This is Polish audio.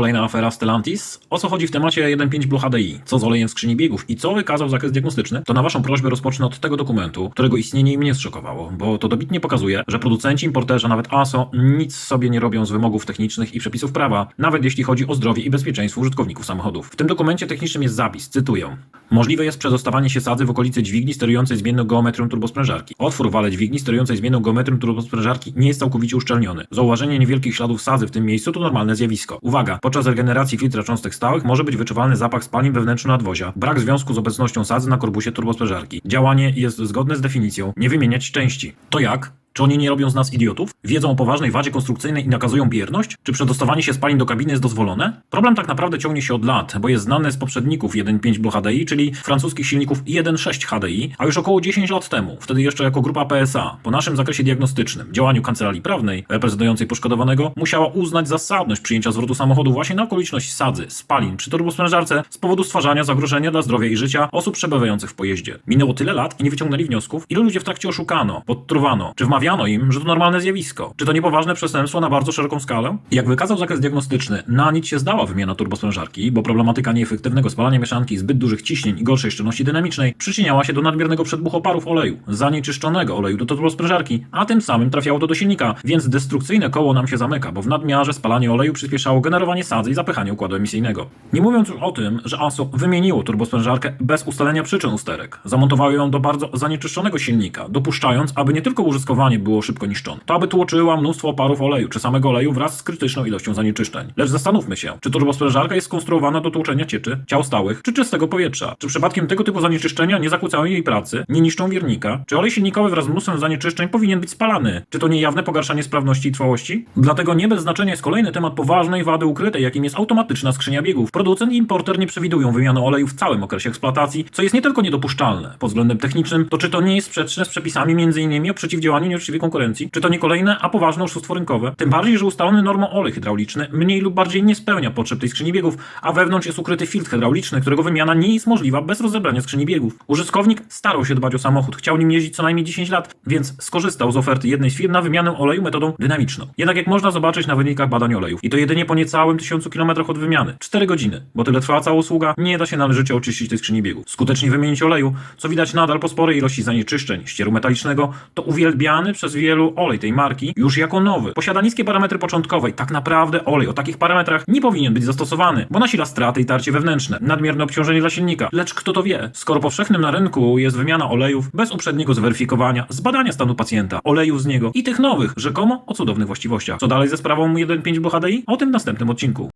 Kolejna afera Stellantis. O co chodzi w temacie 1.5 Blue HDI? Co z olejem skrzyni biegów i co wykazał zakres diagnostyczny? To na waszą prośbę rozpocznę od tego dokumentu, którego istnienie mnie zszokowało, bo to dobitnie pokazuje, że producenci, importerzy, nawet ASO nic sobie nie robią z wymogów technicznych i przepisów prawa, nawet jeśli chodzi o zdrowie i bezpieczeństwo użytkowników samochodów. W tym dokumencie technicznym jest zapis, cytuję. Możliwe jest przedostawanie się sadzy w okolicy dźwigni sterującej zmienną geometrią turbosprężarki. Otwór w wale dźwigni sterującej zmienną geometrią turbosprężarki nie jest całkowicie uszczelniony. Zauważenie niewielkich śladów sadzy w tym miejscu to normalne zjawisko. Uwaga, podczas regeneracji filtra cząstek stałych może być wyczuwalny zapach spalin wewnętrzno-nadwozia. Brak związku z obecnością sadzy na korpusie turbosprężarki. Działanie jest zgodne z definicją. Nie wymieniać części. To jak? Czy oni nie robią z nas idiotów? Wiedzą o poważnej wadzie konstrukcyjnej i nakazują bierność? Czy przedostawanie się spalin do kabiny jest dozwolone? Problem tak naprawdę ciągnie się od lat, bo jest znany z poprzedników 1.5 Blue HDI, czyli francuskich silników 1.6 HDI, a już około 10 lat temu, wtedy jeszcze jako grupa PSA, po naszym zakresie diagnostycznym, działaniu kancelarii prawnej reprezentującej poszkodowanego, musiała uznać zasadność przyjęcia zwrotu samochodu właśnie na okoliczność sadzy, spalin przy turbosprężarce z powodu stwarzania zagrożenia dla zdrowia i życia osób przebywających w pojeździe. Minęło tyle lat i nie wyciągnęli wniosków, ilu ludzie w trakcie oszukano, podtruwano, czy wmawiano im, że to normalne zjawisko. Czy to niepoważne przestępstwo na bardzo szeroką skalę? Jak wykazał zakres diagnostyczny, na nic się zdała wymiana turbosprężarki, bo problematyka nieefektywnego spalania mieszanki, zbyt dużych ciśnień i gorszej szczelności dynamicznej przyczyniała się do nadmiernego przedmuchu oparów oleju, zanieczyszczonego oleju do turbosprężarki, a tym samym trafiało to do silnika, więc destrukcyjne koło nam się zamyka, bo w nadmiarze spalanie oleju przyspieszało generowanie sadzy i zapychanie układu emisyjnego. Nie mówiąc już o tym, że ASO wymieniło turbosprężarkę bez ustalenia przyczyn usterek. Zamontowało ją do bardzo zanieczyszczonego silnika, dopuszczając, aby nie tylko użytkowanie było szybko niszczone, to aby tłoczyła mnóstwo oparów oleju, czy samego oleju wraz z krytyczną ilością zanieczyszczeń. Lecz zastanówmy się, czy turbosprężarka jest skonstruowana do tłuczenia cieczy, ciał stałych, czy czystego powietrza? Czy przypadkiem tego typu zanieczyszczenia nie zakłócają jej pracy, nie niszczą wiernika? Czy olej silnikowy wraz z mnóstwem zanieczyszczeń powinien być spalany? Czy to niejawne pogarszanie sprawności i trwałości? Dlatego nie bez znaczenia jest kolejny temat poważnej wady ukrytej, jakim jest automatyczna skrzynia biegów. Producent i importer nie przewidują wymiany oleju w całym okresie eksploatacji, co jest nie tylko niedopuszczalne pod względem technicznym, to czy to nie jest sprzeczne z przepisami m.in. o przeciwdziałaniu nieuczciwej konkurencji? Czy to nie kolejne, a poważne oszustwo rynkowe? Tym bardziej, że ustalony normą olej hydrauliczny mniej lub bardziej nie spełnia potrzeb tej skrzyni biegów, a wewnątrz jest ukryty filtr hydrauliczny, którego wymiana nie jest możliwa bez rozebrania skrzyni biegów. Użytkownik starał się dbać o samochód, chciał nim jeździć co najmniej 10 lat, więc skorzystał z oferty jednej z firm na wymianę oleju metodą dynamiczną. Jednak jak można zobaczyć na wynikach badań olejów, i to jedynie po niecałym tysiącu kilometrach od wymiany, 4 godziny, bo tyle trwała cała usługa, nie da się należycie oczyścić tej skrzyni biegów. Skutecznie wymienić oleju, co widać nadal po sporej ilości zanieczyszczeń, ścieru metalicznego, to uwielbiany przez wielu olej tej marki już jako nowy. Posiada niskie parametry początkowe i tak naprawdę olej o takich parametrach nie powinien być zastosowany, bo nasila straty i tarcie wewnętrzne, nadmierne obciążenie dla silnika. Lecz kto to wie, skoro powszechnym na rynku jest wymiana olejów bez uprzedniego zweryfikowania, zbadania stanu pacjenta, olejów z niego i tych nowych, rzekomo o cudownych właściwościach. Co dalej ze sprawą 1.5 Blue HDI? O tym w następnym odcinku.